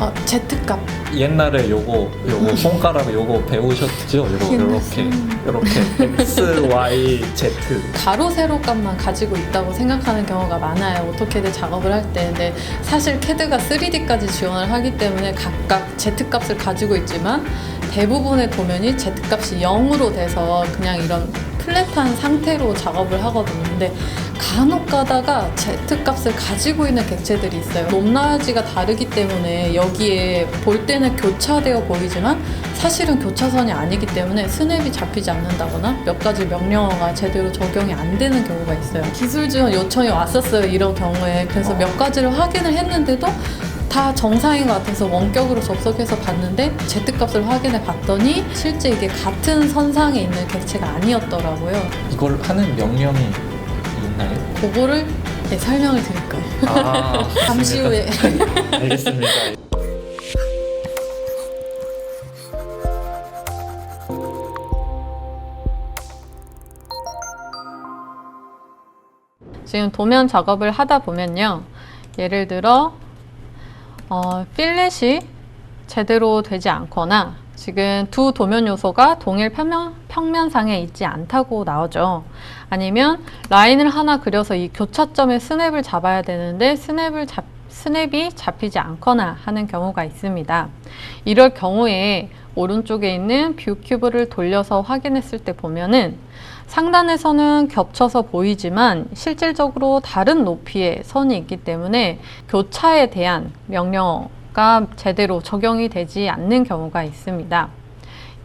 어, Z값 옛날에 요거 요거 손가락 요거 배우셨죠? 요거 요렇게. 요렇게 X, Y, Z 가로 세로 값만 가지고 있다고 생각하는 경우가 많아요. 오토캐드 작업을 할 때. 근데 사실 캐드가 3D까지 지원을 하기 때문에 각각 Z값을 가지고 있지만 대부분의 도면이 Z값이 0으로 돼서 그냥 이런 플랫한 상태로 작업을 하거든요. 근데 간혹 가다가 Z값을 가지고 있는 객체들이 있어요. 높낮이가 다르기 때문에 여기에 볼 때는 교차되어 보이지만 사실은 교차선이 아니기 때문에 스냅이 잡히지 않는다거나 몇 가지 명령어가 제대로 적용이 안 되는 경우가 있어요. 기술 지원 요청이 왔었어요. 이런 경우에. 그래서 몇 가지를 확인을 했는데도 다 정상인 것 같아서 원격으로 접속해서 봤는데 Z값을 확인해 봤더니 실제 이게 같은 선상에 있는 객체가 아니었더라고요. 이걸 하는 명령이 있나요? 그거를 네, 설명을 드릴 거예요. 아 잠시 후에. 알겠습니다. 지금 도면 작업을 하다 보면요. 예를 들어 어, 필렛이 제대로 되지 않거나 지금 두 도면 요소가 동일 평면, 평면상에 있지 않다고 나오죠. 아니면 라인을 하나 그려서 이 교차점에 스냅을 잡아야 되는데 스냅을 잡, 스냅이 잡히지 않거나 하는 경우가 있습니다. 이럴 경우에 오른쪽에 있는 뷰 큐브를 돌려서 확인했을 때 보면은 상단에서는 겹쳐서 보이지만 실질적으로 다른 높이의 선이 있기 때문에 교차에 대한 명령어가 제대로 적용이 되지 않는 경우가 있습니다.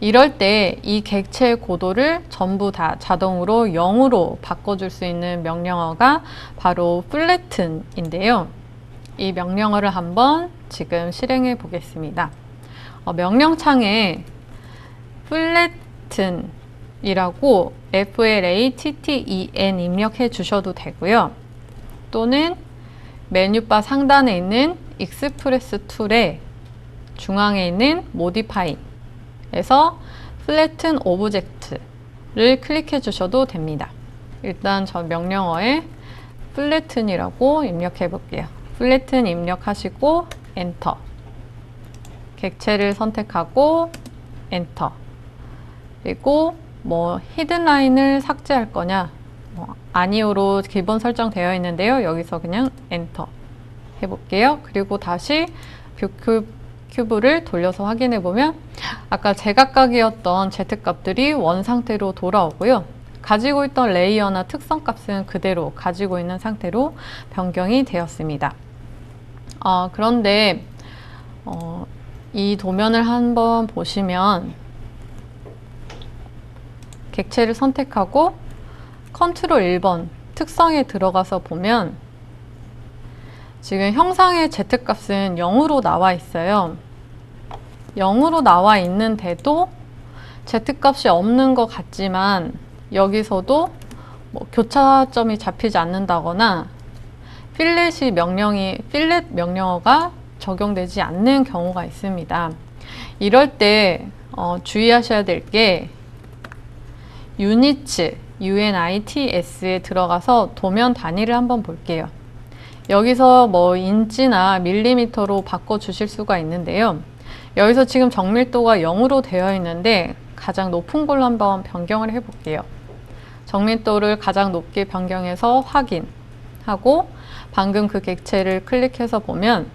이럴 때 이 객체의 고도를 전부 다 자동으로 0으로 바꿔줄 수 있는 명령어가 바로 플래튼인데요. 이 명령어를 한번 지금 실행해 보겠습니다. 어, 명령창에 플래튼 이라고 FLATTEN 입력해 주셔도 되고요. 또는 메뉴바 상단에 있는 익스프레스 툴의 중앙에 있는 모디파이에서 플래튼 오브젝트를 클릭해 주셔도 됩니다. 일단 저 명령어에 플래튼이라고 입력해 볼게요. 플래튼 입력하시고 엔터. 객체를 선택하고 엔터. 그리고 뭐 히든 라인을 삭제할 거냐 뭐 아니오로 기본 설정되어 있는데요. 여기서 그냥 엔터 해볼게요. 그리고 다시 뷰 큐- 큐브를 돌려서 확인해 보면 아까 제각각이었던 Z 값들이 원 상태로 돌아오고요. 가지고 있던 레이어나 특성 값은 그대로 가지고 있는 상태로 변경이 되었습니다. 아, 그런데 어, 이 도면을 한번 보시면 객체를 선택하고 컨트롤 1번 특성에 들어가서 보면 지금 형상의 Z값은 0으로 나와 있어요. 0으로 나와 있는데도 Z값이 없는 것 같지만 여기서도 뭐 교차점이 잡히지 않는다거나 필렛이 명령이 필렛 명령어가 적용되지 않는 경우가 있습니다. 이럴 때 어, 주의하셔야 될 게 유니츠 UNITS에 들어가서 도면 단위를 한번 볼게요. 여기서 뭐 인치나 밀리미터로 바꿔 주실 수가 있는데요. 여기서 지금 정밀도가 0으로 되어 있는데 가장 높은 걸로 한번 변경을 해 볼게요. 정밀도를 가장 높게 변경해서 확인하고 방금 그 객체를 클릭해서 보면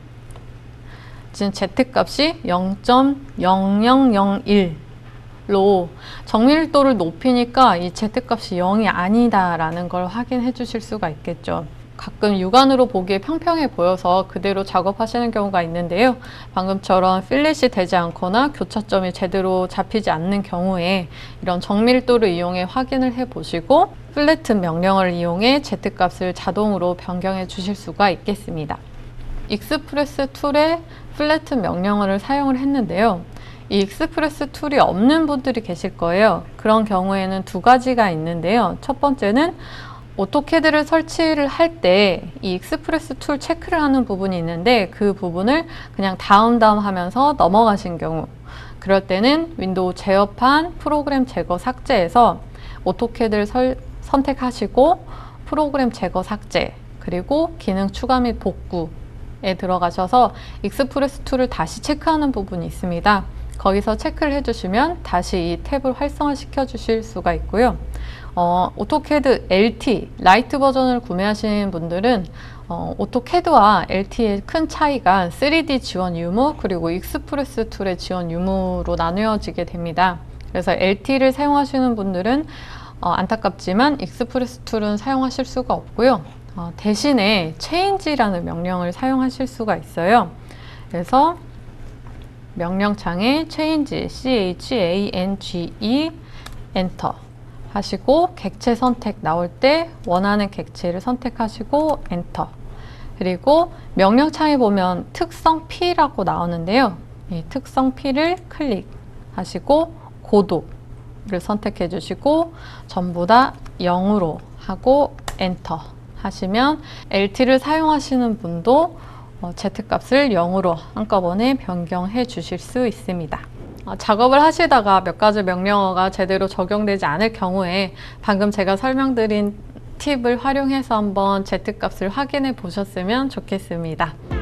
지금 Z 값이 0.0001로 정밀도를 높이니까 이 Z 값이 0이 아니다라는 걸 확인해 주실 수가 있겠죠. 가끔 육안으로 보기에 평평해 보여서 그대로 작업하시는 경우가 있는데요. 방금처럼 필렛이 되지 않거나 교차점이 제대로 잡히지 않는 경우에 이런 정밀도를 이용해 확인을 해 보시고 플래튼 명령어를 이용해 Z 값을 자동으로 변경해 주실 수가 있겠습니다. 익스프레스 툴의 플래튼 명령어를 사용을 했는데요. 이 익스프레스 툴이 없는 분들이 계실 거예요. 그런 경우에는 두 가지가 있는데요. 첫 번째는 오토캐드를 설치를 할 때 이 익스프레스 툴 체크를 하는 부분이 있는데 그 부분을 그냥 다운 다운 하면서 넘어가신 경우 그럴 때는 윈도우 제어판 프로그램 제거 삭제에서 오토캐드를 설- 선택하시고 프로그램 제거 삭제 그리고 기능 추가 및 복구 탭 에 들어가셔서 익스프레스 툴을 다시 체크하는 부분이 있습니다. 거기서 체크를 해주시면 다시 이 탭을 활성화시켜 주실 수가 있고요. 어, 오토캐드 LT 라이트 버전을 구매하신 분들은 어, 오토캐드와 LT의 큰 차이가 3D 지원 유무 그리고 익스프레스 툴의 지원 유무로 나누어지게 됩니다. 그래서 LT를 사용하시는 분들은 어, 안타깝지만 익스프레스 툴은 사용하실 수가 없고요. 어, 대신에 change라는 명령을 사용하실 수가 있어요. 그래서 명령창에 change, C-H-A-N-G-E, 엔터 하시고 객체 선택 나올 때 원하는 객체를 선택하시고 엔터 그리고 명령창에 보면 특성 P라고 나오는데요. 이 특성 P를 클릭하시고 고도를 선택해 주시고 전부 다 0으로 하고 엔터 하시면 LT를 사용하시는 분도 어, Z값을 0으로 한꺼번에 변경해 주실 수 있습니다. 어, 작업을 하시다가 몇 가지 명령어가 제대로 적용되지 않을 경우에 방금 제가 설명드린 팁을 활용해서 한번 Z값을 확인해 보셨으면 좋겠습니다.